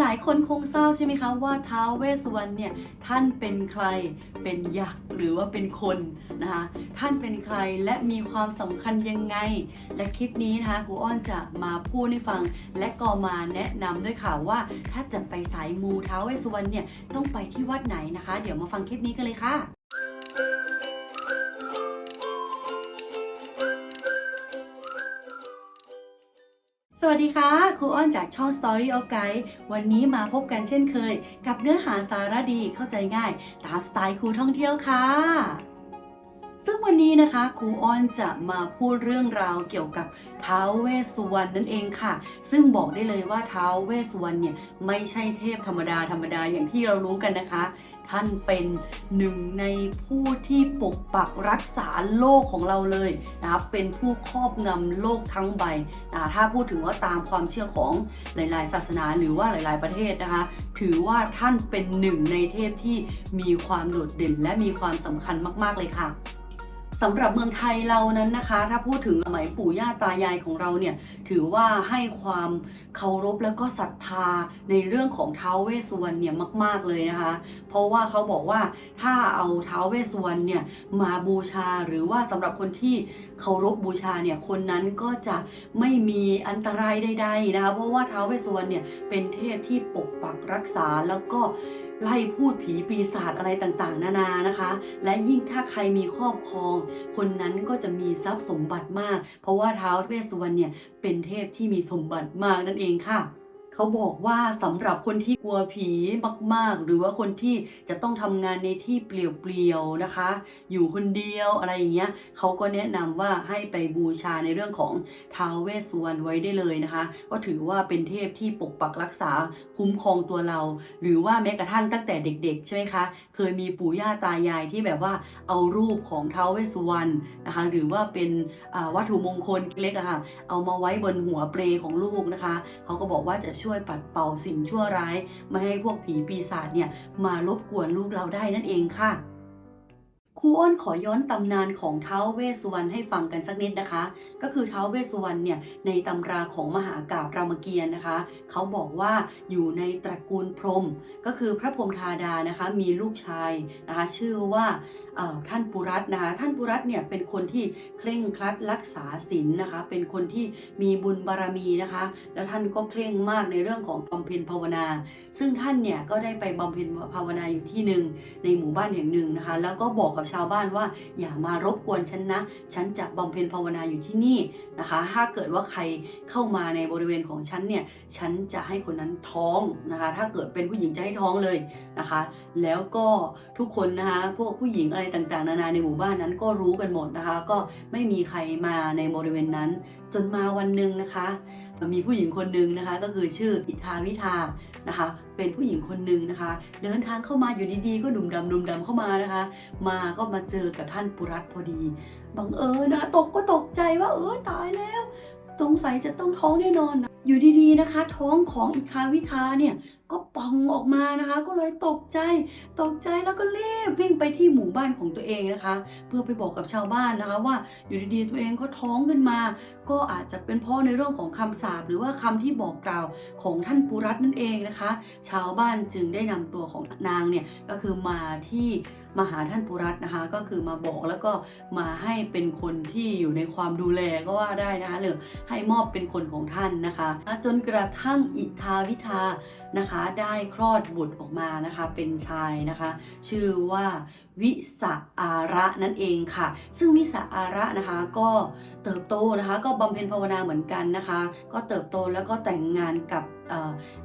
หลายๆ คนคงทราบใช่ไหมคะว่าท้าวเวสสุวรรณเนี่ยท่านเป็นใครเป็นยักษ์หรือว่าเป็นคนนะคะท่านเป็นใครและมีความสำคัญยังไง และคลิปนี้นะคะครูอ้อนจะมาพูดให้ฟัง และก็มาแนะนำด้วยค่ะว่า ถ้าจะไปสายมูท้าวเวสสุวรรณเนี่ยต้องไปที่วัดไหนนะคะ เดี๋ยวมาฟังคลิปนี้กันเลยค่ะ วัสดีค่ะ ครูอ้อนจากช่อง Story of Guide วันนี้มาพบกันเช่นเคย กับเนื้อหาสาระดีเข้าใจง่าย ตามสไตล์ครูท่องเที่ยวค่ะ ซึ่งวันนี้นะคะครูอ้อนจะมาพูดเรื่องราวเกี่ยวกับท้าวเวสสุวรรณนั่นเองค่ะ ซึ่งบอกได้เลยว่าท้าวเวสสุวรรณเนี่ยไม่ใช่เทพธรรมดาธรรมดาอย่างที่เรารู้กันนะคะ ท่านเป็นหนึ่งในผู้ที่ปกปักรักษาโลกของเราเลยนะครับเป็นผู้ครอบงำโลกทั้งใบนะถ้าพูดถึงว่าตามความเชื่อของหลาย ๆ ศาสนาหรือว่าหลาย ๆ ประเทศนะคะ ถือว่าท่านเป็นหนึ่งในเทพที่มีความโดดเด่นและมีความสำคัญมาก ๆ เลยค่ะ สำหรับเมืองไทยเรานั้นนะคะ ถ้าพูดถึงสมัยปู่ย่าตายายของเราเนี่ยถือว่าให้ความเคารพแล้วก็ศรัทธาในเรื่องของท้าวเวสสุวรรณเนี่ยมาก ๆเลยนะคะ เพราะว่าเขาบอกว่าถ้าเอาท้าวเวสสุวรรณเนี่ยมาบูชาหรือว่าสำหรับคนที่เคารพบูชาเนี่ยคนนั้นก็จะไม่มีอันตรายใดๆนะคะเพราะว่าท้าวเวสสุวรรณเนี่ยเป็นเทพที่ปกปักรักษาแล้วก็ไล่พูดผีปีศาจอะไรต่างๆ นานานะคะ และยิ่งถ้าใครมีครอบครองคนนั้นก็จะมีทรัพย์สมบัติมาก เพราะว่าท้าวเวสสุวรรณเนี่ยเป็นเทพที่มีสมบัติมากนั่นเองค่ะ เขาบอกว่าสำหรับคนที่กลัวผีมาก ๆ หรือว่าคนที่จะต้องทำงานในที่เปลี่ยวๆนะคะ อยู่คนเดียวอะไรอย่างเงี้ยเขาก็แนะนำว่าให้ไปบูชาในเรื่องของท้าวเวสสุวรรณไว้ได้เลยนะคะ ก็ถือว่าเป็นเทพที่ปกปักรักษาคุ้มครองตัวเรา หรือว่าแม้กระทั่งตั้งแต่เด็ก ๆ ใช่ไหมคะ เคยมีปู่ย่าตายายที่แบบว่าเอารูปของท้าวเวสสุวรรณนะคะ หรือว่าเป็นวัตถุมงคลเล็กๆอะค่ะเอามาไว้บนหัวเปลของลูกนะคะเขาก็บอกว่าจะช่วยช่วยปัดเป่าสิ่งชั่วร้าย ไม่ให้พวกผีปีศาจเนี่ยมารบกวนลูกเราได้นั่นเองค่ะ ครูอ้นขอย้อนตำนานของท้าวเวสสุวรรณให้ฟังกันสักนิดนะคะ ก็คือท้าวเวสสุวรรณเนี่ยในตำราของมหากาพย์รามเกียรตินะคะ เขาบอกว่าอยู่ในตระกูลพรหมก็คือพระพรหมธาดานะคะมีลูกชายนะคะชื่อว่าท่านปุรัตนะคะท่านปุรัตน์เนี่ยเป็นคนที่เคร่งครัดรักษาศีลนะคะ เป็นคนที่มีบุญบารมีนะคะ แล้วท่านก็เคร่งมากในเรื่องของบำเพ็ญภาวนา ซึ่งท่านเนี่ยก็ได้ไปบำเพ็ญภาวนาอยู่ที่หนึ่งในหมู่บ้านแห่งหนึ่งนะคะ แล้วก็บอกกับชาวบ้านว่า อย่ามารบกวนฉันนะ ฉันจะบำเพ็ญภาวนาอยู่ที่นี่นะคะ ถ้าเกิดว่าใครเข้ามาในบริเวณของฉันเนี่ย ฉันจะให้คนนั้นท้องนะคะ ถ้าเกิดเป็นผู้หญิงจะให้ท้องเลยนะคะ แล้วก็ทุกคนนะคะ พวกผู้หญิงอะไรต่างๆ นานาในหมู่บ้านนั้นก็รู้กันหมดนะคะ ก็ไม่มีใครมาในบริเวณนั้น จนมาวันหนึ่งนะคะ มีผู้หญิงคนหนึ่งนะคะ ก็คือชื่ออิทาวิทานะคะ เป็นผู้หญิงคนหนึ่งนะคะ เดินทางเข้ามาอยู่ดีๆ ก็ดุมดำดุมดำเข้ามานะคะ มาก็มาเจอกับท่านปุรัตพอดีบังเอิญนะตกก็ตกใจว่าเออตายแล้วสงสัยจะต้องท้องแน่นอนนะ อยู่ดีๆนะคะ ท้องของอิทาวิทาเนี่ยก็ป่องออกมานะคะ ก็เลยตกใจตกใจแล้วก็รีบวิ่งไปที่หมู่บ้านของตัวเองนะคะ เพื่อไปบอกกับชาวบ้านนะคะว่าอยู่ดีๆตัวเองก็ท้องขึ้นมา ก็อาจจะเป็นเพราะในเรื่องของคำสาปหรือว่าคำที่บอกกล่าวของท่านปุรัตน์นั่นเองนะคะ ชาวบ้านจึงได้นำตัวของนางเนี่ยก็คือมาที่ มาหาท่านปุรัตนะคะ ก็คือมาบอกแล้วก็มาให้เป็นคนที่อยู่ในความดูแลก็ว่าได้นะคะหรือให้มอบเป็นคนของท่านนะคะจนกระทั่งอิทาวิทานะคะ ได้คลอดบุตรออกมานะคะ เป็นชายนะคะ ชื่อว่าวิสะอาระนั่นเองค่ะ ซึ่งวิสะอาระนะคะก็เติบโตนะคะ ก็บำเพ็ญภาวนาเหมือนกันนะคะ ก็เติบโตแล้วก็แต่งงานกับ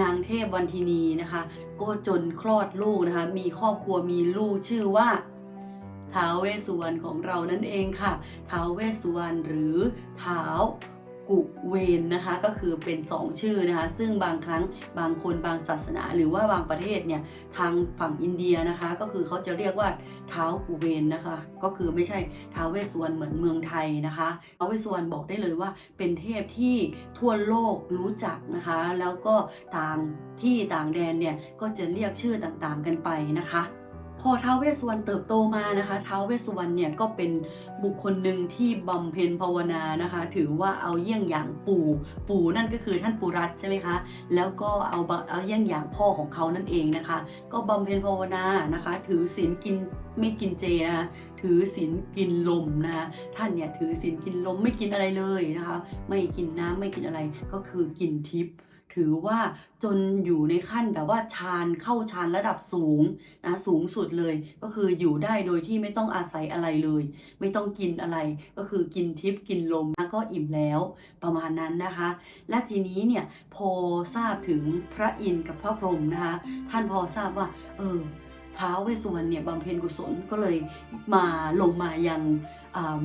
นางเทพวันทินีนะคะ ก็จนคลอดลูกนะคะ มีครอบครัวมีลูกชื่อว่าท้าวเวสสุวรรณของเรานั่นเองค่ะท้าวเวสสุวรรณหรือท้าว กุเวนนะคะก็คือเป็นสองชื่อนะคะซึ่งบางครั้งบางคนบางศาสนาหรือว่าบางประเทศเนี่ยทางฝั่งอินเดียนะคะ ก็คือเขาจะเรียกว่าเท้ากุเวนนะคะ ก็คือไม่ใช่ท้าวเวสสุวรรณเหมือนเมืองไทยนะคะท้าวเวสสุวรรณบอกได้เลยว่า เป็นเทพที่ทั่วโลกรู้จักนะคะ แล้วก็ต่างที่ต่างแดนเนี่ยก็จะเรียกชื่อต่างๆกันไปนะคะ พอท้าวเวสสุวรรณเติบโตมานะคะท้าวเวสสุวรรณเนี่ยก็เป็นบุคคลหนึ่งที่บำเพ็ญภาวนานะคะ ถือว่าเอาเยี่ยงอย่างปู่ปู่นั่นก็คือท่านปุรัตใช่ไหมคะแล้วก็เอาเอาเยี่ยงอย่างพ่อของเขานั่นเองนะคะ ก็บำเพ็ญภาวนานะคะ ถือศีลกินไม่กินเจนะคะถือศีลกินลมนะคะท่านเนี่ยถือศีลกินลมไม่กินอะไรเลยนะคะ ไม่กินน้ำไม่กินอะไรก็คือกินทิพย์ ถือว่าจนอยู่ในขั้นแบบว่าฌานเข้าฌานระดับสูงนะสูงสุดเลย ก็คืออยู่ได้โดยที่ไม่ต้องอาศัยอะไรเลย ไม่ต้องกินอะไร ก็คือกินทิพย์กินลมนะก็อิ่มแล้วประมาณนั้นนะคะ และทีนี้เนี่ยพอทราบถึงพระอินทร์กับพระพรหมนะคะ ท่านพอทราบว่า เออท้าวเวสสุวรรณเนี่ยบำเพ็ญกุศลก็เลยมาลงมายัง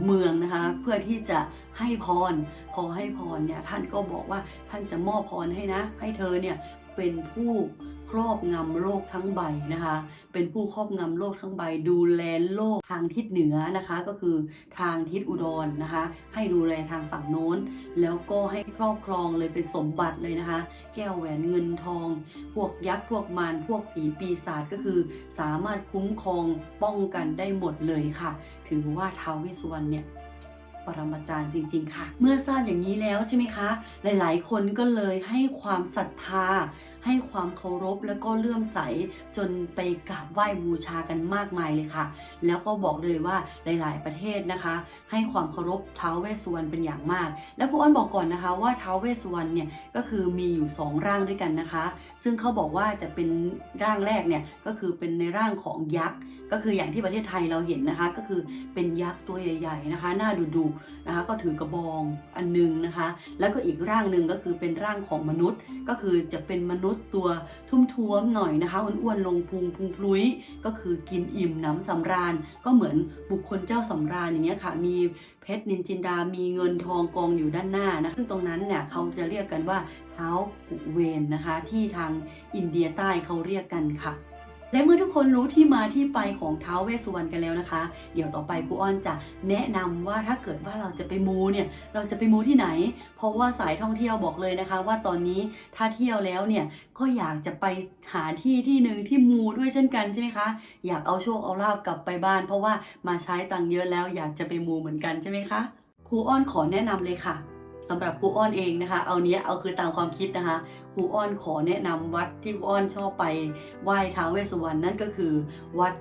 เมืองนะคะเพื่อที่จะให้พร พอให้พรเนี่ยท่านก็บอกว่าท่านจะมอบพรให้นะ ให้เธอเนี่ย เป็นผู้ครอบงำโลกทั้งใบนะคะ เป็นผู้ครอบงำโลกทั้งใบ ดูแลโลกทางทิศเหนือนะคะ ก็คือทางทิศอุดรนะคะ ให้ดูแลทางฝั่งโน้น แล้วก็ให้ครอบครองเลยเป็นสมบัติเลยนะคะ แก้วแหวนเงินทอง พวกยักษ์พวกมารพวกผีปีศาจก็คือ สามารถคุ้มครองป้องกันได้หมดเลยค่ะ ถือว่าท้าวเวสสุวรรณเนี่ย ปรมาจารย์จริง ๆ ค่ะ เมื่อทราบอย่างนี้แล้วใช่ไหมคะ หลายๆ คนก็เลยให้ความศรัทธา ให้ความเคารพแล้วก็เลื่อมใสจนไปกราบไหว้บูชากันมากมายเลยค่ะ แล้วก็บอกเลยว่าหลาย ๆ ประเทศนะคะ ให้ความเคารพท้าวเวสสุวรรณเป็นอย่างมาก แล้วครูอ้อนบอกก่อนนะคะว่าท้าวเวสสุวรรณเนี่ยก็คือมีอยู่สองร่างด้วยกันนะคะ ซึ่งเขาบอกว่าจะเป็นร่างแรกเนี่ยก็คือเป็นในร่างของยักษ์ก็คืออย่างที่ประเทศไทยเราเห็นนะคะ ก็คือเป็นยักษ์ตัวใหญ่ ๆนะคะ หน้าดุๆนะคะก็ถือกระบองอันหนึงนะคะ แล้วก็อีกร่างหนึ่งก็คือเป็นร่างของมนุษย์ ก็คือจะเป็นมนุษย์ตัวทุ่มๆหน่อยนะคะอ้วนๆลงพุงพุงพลุยก็คือกินอิ่มน้ำสำราญ ก็เหมือนบุคคลเจ้าสำราญอย่างเงี้ยค่ะมีเพชรนินจินดา มีเงินทองกองอยู่ด้านหน้านะซึ่งตรงนั้นเนี่ยเขาจะเรียกกันว่าเท้ากุเวนนะคะ ที่ทางอินเดียใต้เขาเรียกกันค่ะ และเมื่อทุกคนรู้ที่มาที่ไปของท้าวเวสสุวรรณกันแล้วนะคะ เดี๋ยวต่อไปครูอ้อนจะแนะนำว่าถ้าเกิดว่าเราจะไปมูเนี่ยเราจะไปมูที่ไหน เพราะว่าสายท่องเที่ยวบอกเลยนะคะ ว่าตอนนี้ถ้าเที่ยวแล้วเนี่ยก็อยากจะไปหาที่ที่หนึ่งที่มูด้วยเช่นกันใช่ไหมคะ อยากเอาโชคเอาลาบกลับไปบ้าน เพราะว่ามาใช้ตังค์เยอะแล้วอยากจะไปมูเหมือนกันใช่ไหมคะครูอ้อนขอแนะนำเลยค่ะ สำหรับครูอ้อนเองนะคะ เอาเนี้ยเอาคือตามความคิดนะคะครูอ้อนขอแนะนำวัดที่ครูอ้อนชอบไปไหว้ท้าวเวสสุวรรณนั่นก็คือวัด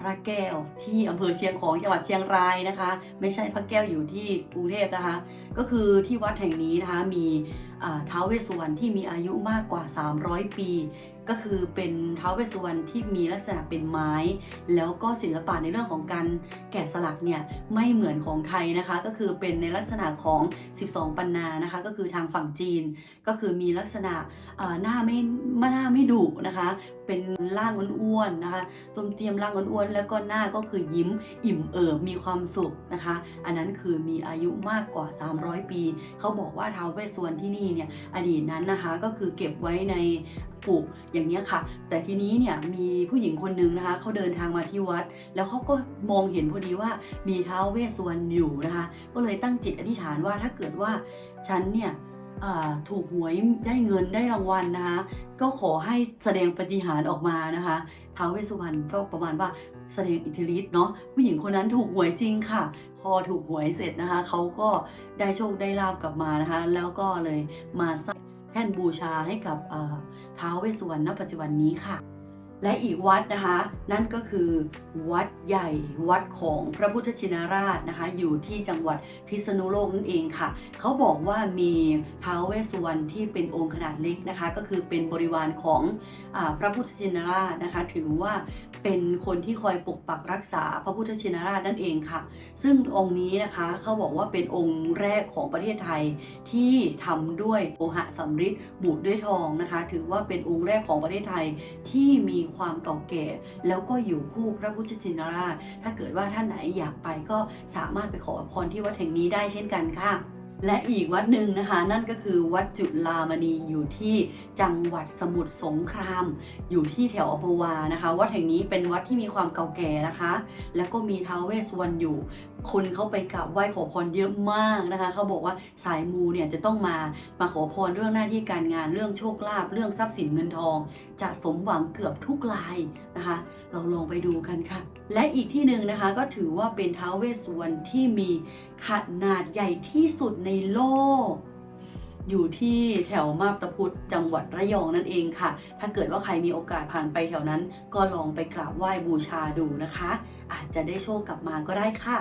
พระแก้วที่อำเภอเชียงของจังหวัดเชียงรายนะคะ ไม่ใช่พระแก้วอยู่ที่กรุงเทพนะคะ ก็คือที่วัดแห่งนี้นะคะมี ท้าวเวสสุวรรณที่มีอายุมากกว่า 300 ปี ก็คือเป็นท้าวเวสสุวรรณที่มีลักษณะเป็นไม้ แล้วก็ศิลปะในเรื่องของการแกะสลักเนี่ยไม่เหมือนของไทยนะคะ ก็คือเป็นในลักษณะของ 12 ปันนานะคะ ก็คือทางฝั่งจีน ก็คือมีลักษณะหน้าไม่หน้าไม่ดุนะคะ เป็นร่างอ้วนๆนะคะตมเตรียมร่างอ้วนๆแล้วก็หน้าก็คือยิ้มอิ่มเอิบมีความสุขนะคะ อันนั้นคือมีอายุมากกว่า 300 ปี เขาบอกว่าท้าวเวสสุวรรณที่นี่เนี่ยอดีตนั้นนะคะก็คือเก็บไว้ในปลูกอย่างนี้ค่ะ แต่ทีนี้เนี่ยมีผู้หญิงคนนึงนะคะเขาเดินทางมาที่วัด แล้วเขาก็มองเห็นพอดีว่ามีเท้าเวสสุวรรณอยู่นะคะ ก็เลยตั้งจิตอธิษฐานว่าถ้าเกิดว่าฉันเนี่ยถูกหวยได้เงินได้รางวัลนะคะ ก็ขอให้แสดงปฏิหารออกมานะคะท้าวเวสสุวรรณก็ประมาณว่าแสดงอิทธิฤทธิ์เนาะผู้หญิงคนนั้นถูกหวยจริงค่ะ พอถูกหวยเสร็จนะคะเขาก็ได้โชคได้ลาบกลับมานะคะ แล้วก็เลยมาสร้างแท่นบูชาให้กับเท้าเวสสุวรรณณปัจจุบันนี้ค่ะ และอีกวัดนะคะ นั่นก็คือวัดใหญ่วัดของพระพุทธชินราชนะคะ อยู่ที่จังหวัดพิษณุโลกนั่นเองค่ะ เขาบอกว่ามีท้าวเวสสุวรรณที่เป็นองค์ขนาดเล็กนะคะ ก็คือเป็นบริวารของอพระพุทธชินราชนะคะ ถือว่าเป็นคนที่คอยปกปักรักษาพระพุทธชินราชนั่นเองค่ะ ซึ่งองค์นี้นะคะเขาบอกว่าเป็นองค์แรกของประเทศไทยที่ทำด้วยโลหะสำริดบูดด้วยทองนะคะ ถือว่าเป็นองค์แรกของประเทศไทยที่มีความเก่าแก่ แล้วก็อยู่คู่พระพุทธชินราช ถ้าเกิดว่าท่านไหนอยากไปก็สามารถไปขอพรที่วัดแห่งนี้ได้เช่นกันค่ะและอีกวัดหนึ่งนะคะ นั่นก็คือวัดจุลามณีอยู่ที่จังหวัดสมุทรสงคราม อยู่ที่แถวอัมพวานะคะ วัดแห่งนี้เป็นวัดที่มีความเก่าแก่นะคะ แล้วก็มีท้าวเวสสวรรณอยู่ คนเขาไปกราบไหว้ขอพรเยอะมากนะคะ เขาบอกว่าสายมูเนี่ยจะต้องมามาขอพรเรื่องหน้าที่การงานเรื่องโชคลาภเรื่องทรัพย์สินเงินทอง จะสมหวังเกือบทุกรายนะคะ เราลองไปดูกันค่ะ และอีกที่หนึ่งนะคะก็ถือว่าเป็นท้าวเวสสุวรรณที่มีขนาดใหญ่ที่สุดในโลกอยู่ที่แถวมาบตาพุธจังหวัดระยองนั่นเองค่ะ ถ้าเกิดว่าใครมีโอกาสผ่านไปแถวนั้น ก็ลองไปกราบไหว้บูชาดูนะคะ อาจจะได้โชคกลับมาก็ได้ค่ะ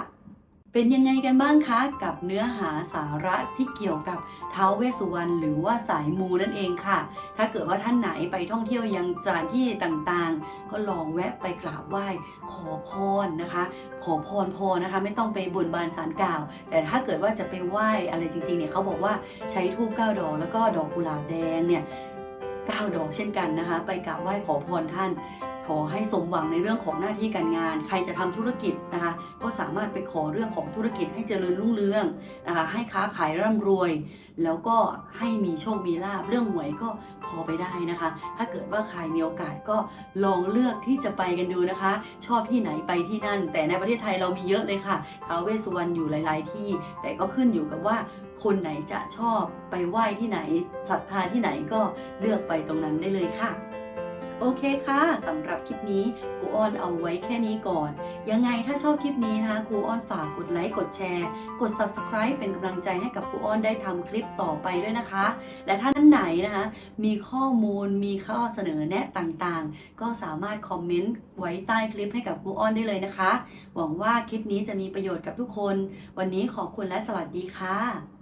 เป็นยังไงกันบ้างคะกับเนื้อหาสาระที่เกี่ยวกับท้าวเวสสุวรรณหรือว่าสายมูนั่นเองค่ะ ถ้าเกิดว่าท่านไหนไปท่องเที่ยวยังสถานที่ต่างๆ ก็ลองแวะไปกราบไหว้ขอพรนะคะ ขอพรพอนะคะ ไม่ต้องไปบนบานสารกล่าว แต่ถ้าเกิดว่าจะไปไหว้อะไรจริงๆเนี่ยเขาบอกว่าใช้ทูบเก้าดอกแล้วก็ดอกกุหลาบแดงเนี่ยเก้าดอกเช่นกันนะคะ ไปกราบไหว้ขอพรท่าน ขอให้สมหวังในเรื่องของหน้าที่การงาน ใครจะทำธุรกิจนะคะก็สามารถไปขอเรื่องของธุรกิจให้เจริญรุ่งเรืองนะคะให้ค้าขายร่ำรวย แล้วก็ให้มีโชคมีลาบเรื่องหวยก็พอไปได้นะคะ ถ้าเกิดว่าใครมีโอกาสก็ลองเลือกที่จะไปกันดูนะคะ ชอบที่ไหนไปที่นั่น แต่ในประเทศไทยเรามีเยอะเลยค่ะท้าวเวสสุวรรณอยู่หลาย ๆ ที่ แต่ก็ขึ้นอยู่กับว่าคนไหนจะชอบไปไหว้ที่ไหนศรัทธาที่ไหนก็เลือกไปตรงนั้นได้เลยค่ะ โอเคค่ะสำหรับคลิปนี้ครูอ้อนเอาไว้แค่นี้ก่อน ยังไงถ้าชอบคลิปนี้นะคะครูอ้อนฝากกดไลค์กดแชร์ กด subscribe เป็นกำลังใจให้กับครูอ้อนได้ทำคลิปต่อไปด้วยนะคะ และถ้าท่านไหนนะคะ มีข้อมูลมีข้อเสนอแนะต่างๆ ก็สามารถคอมเมนต์ไว้ใต้คลิปให้กับครูอ้อนได้เลยนะคะ หวังว่าคลิปนี้จะมีประโยชน์กับทุกคน วันนี้ขอบคุณและสวัสดีค่ะ